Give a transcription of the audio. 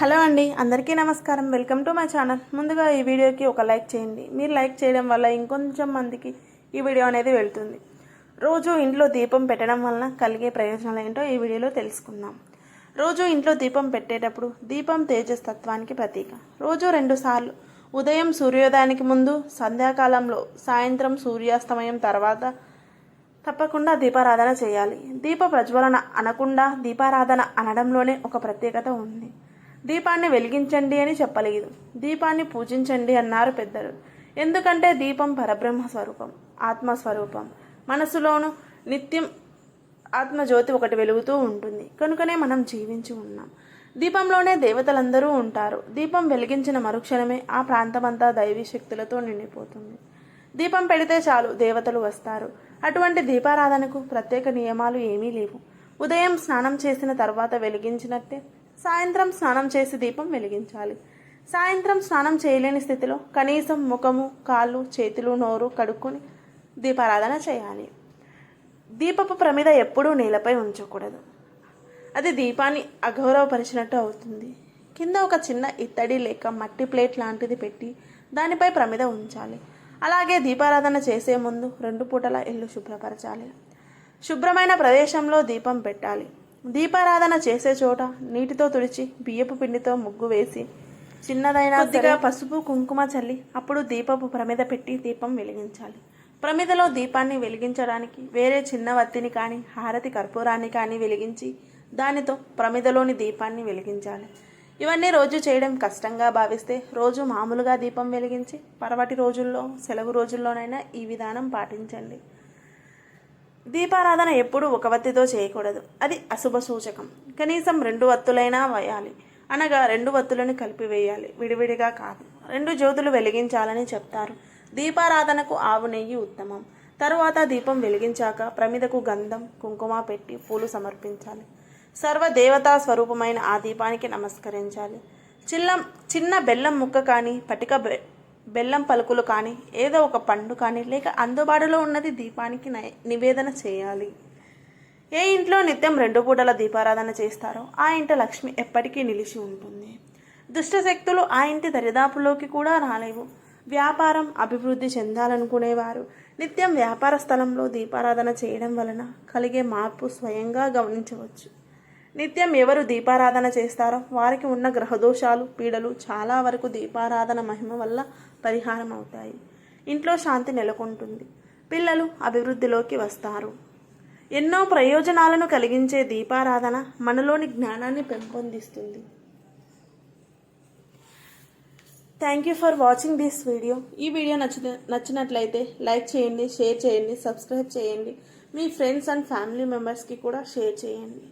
Hello అండి అందరికీ నమస్కారం. Welcome to my channel. ముందుగా ఈ వీడియోకి ఒక లైక్ చేయండి. మీరు లైక్ చేయడం వల్ల ఇంకొంచెం మందికి ఈ వీడియో అనేది వెళ్తుంది. రోజు ఇంట్లో దీపం పెట్టడం వలన కలిగే ప్రయోజనాలు ఏంటో ఈ వీడియోలో తెలుసుకుందాం. రోజు ఇంట్లో దీపం పెట్టేటప్పుడు దీపం తేజస్తత్వానికి ప్రతీక. రోజు రెండు సార్లు ఉదయం సూర్యోదయానికి ముందు సంధ్యాకాలంలో సాయంత్రం సూర్యాస్తమయం తర్వాత తప్పకుండా దీపారాధన చేయాలి. దీప ప్రజ్వలన అనకుండా దీపారాధన అనడంలోనే ఒక ప్రత్యేకత ఉంది. దీపాన్ని వెలిగించండి అని చెప్పలేదు. దీపాన్ని పూజించండి అన్నారు పెద్దలు. ఎందుకంటే దీపం పరబ్రహ్మ స్వరూపం ఆత్మస్వరూపం. మనసులోను నిత్యం ఆత్మజ్యోతి ఒకటి వెలుగుతూ ఉంటుంది. కనుకనే మనం జీవించి ఉన్నాం. దీపంలోనే దేవతలందరూ ఉంటారు. దీపం వెలిగించిన మరుక్షణమే ఆ ప్రాంతమంతా దైవీ శక్తులతో నిండిపోతుంది. దీపం పెడితే చాలు దేవతలు వస్తారు. అటువంటి దీపారాధనకు ప్రత్యేక నియమాలు ఏమీ లేవు. ఉదయం స్నానం చేసిన తర్వాత వెలిగించినట్టే సాయంత్రం స్నానం చేసి దీపం వెలిగించాలి. సాయంత్రం స్నానం చేయలేని స్థితిలో కనీసం ముఖము కాళ్ళు చేతులు నోరు కడుక్కొని దీపారాధన చేయాలి. దీపపు ప్రమిద ఎప్పుడూ నేలపై ఉంచకూడదు. అది దీపాన్ని అగౌరవపరిచినట్టు అవుతుంది. కింద ఒక చిన్న ఇత్తడి లేక మట్టి ప్లేట్ లాంటిది పెట్టి దానిపై ప్రమిద ఉంచాలి. అలాగే దీపారాధన చేసే ముందు రెండు పూటల ఇల్లు శుభ్రపరచాలి. శుభ్రమైన ప్రదేశంలో దీపం పెట్టాలి. దీపారాధన చేసే చోట నీటితో తుడిచి బియ్యపు పిండితో ముగ్గు వేసి చిన్నదైన కొద్దిగా పసుపు కుంకుమ చల్లి అప్పుడు దీపపు ప్రమిద పెట్టి దీపం వెలిగించాలి. ప్రమిదలో దీపాన్ని వెలిగించడానికి వేరే చిన్న వత్తిని కానీ హారతి కర్పూరాన్ని కానీ వెలిగించి దానితో ప్రమిదలోని దీపాన్ని వెలిగించాలి. ఇవన్నీ రోజు చేయడం కష్టంగా భావిస్తే రోజు మామూలుగా దీపం వెలిగించి పరవటి రోజుల్లో సెలవు రోజుల్లోనైనా ఈ విధానం పాటించండి. దీపారాధన ఎప్పుడూ ఒక వత్తితో చేయకూడదు. అది అశుభ సూచకం. కనీసం రెండు వత్తులైనా వేయాలి. అనగా రెండు వత్తులను కలిపి వేయాలి. విడివిడిగా కాదు. రెండు జ్యోతులు వెలిగించాలని చెప్తారు. దీపారాధనకు ఆవు నెయ్యి ఉత్తమం. తరువాత దీపం వెలిగించాక ప్రమిదకు గంధం కుంకుమ పెట్టి పూలు సమర్పించాలి. సర్వ దేవతా స్వరూపమైన ఆ దీపానికి నమస్కరించాలి. చిల్లం చిన్న బెల్లం ముక్క కానీ పటిక బెల్లం పలుకులు కానీ ఏదో ఒక పండు కానీ లేక అందుబాటులో ఉన్నది దీపానికి నై- నివేదన చేయాలి. ఏ ఇంట్లో నిత్యం రెండు పూటల దీపారాధన చేస్తారో ఆ ఇంట లక్ష్మి ఎప్పటికీ నిలిచి ఉంటుంది. దుష్ట శక్తులు ఆ ఇంటి దరిదాపులోకి కూడా రాలేవు. వ్యాపారం అభివృద్ధి చెందాలనుకునేవారు. నిత్యం వ్యాపార స్థలంలో దీపారాధన చేయడం వలన కలిగే మార్పు స్వయంగా గమనించవచ్చు. నిత్యం ఎవరు దీపారాధన చేస్తారో వారికి ఉన్న గ్రహదోషాలు పీడలు చాలా వరకు దీపారాధన మహిమ వల్ల పరిహారం అవుతాయి. ఇంట్లో శాంతి నెలకొంటుంది. పిల్లలు అభివృద్ధిలోకి వస్తారు. ఎన్నో ప్రయోజనాలను కలిగించే దీపారాధన మనలోని జ్ఞానాన్ని పెంపొందిస్తుంది. Thank you for watching this video ఈ వీడియో నచ్చిన నచ్చినట్లయితే లైక్ చేయండి షేర్ చేయండి సబ్స్క్రైబ్ చేయండి. మీ ఫ్రెండ్స్ అండ్ ఫ్యామిలీ మెంబర్స్కి కూడా షేర్ చేయండి.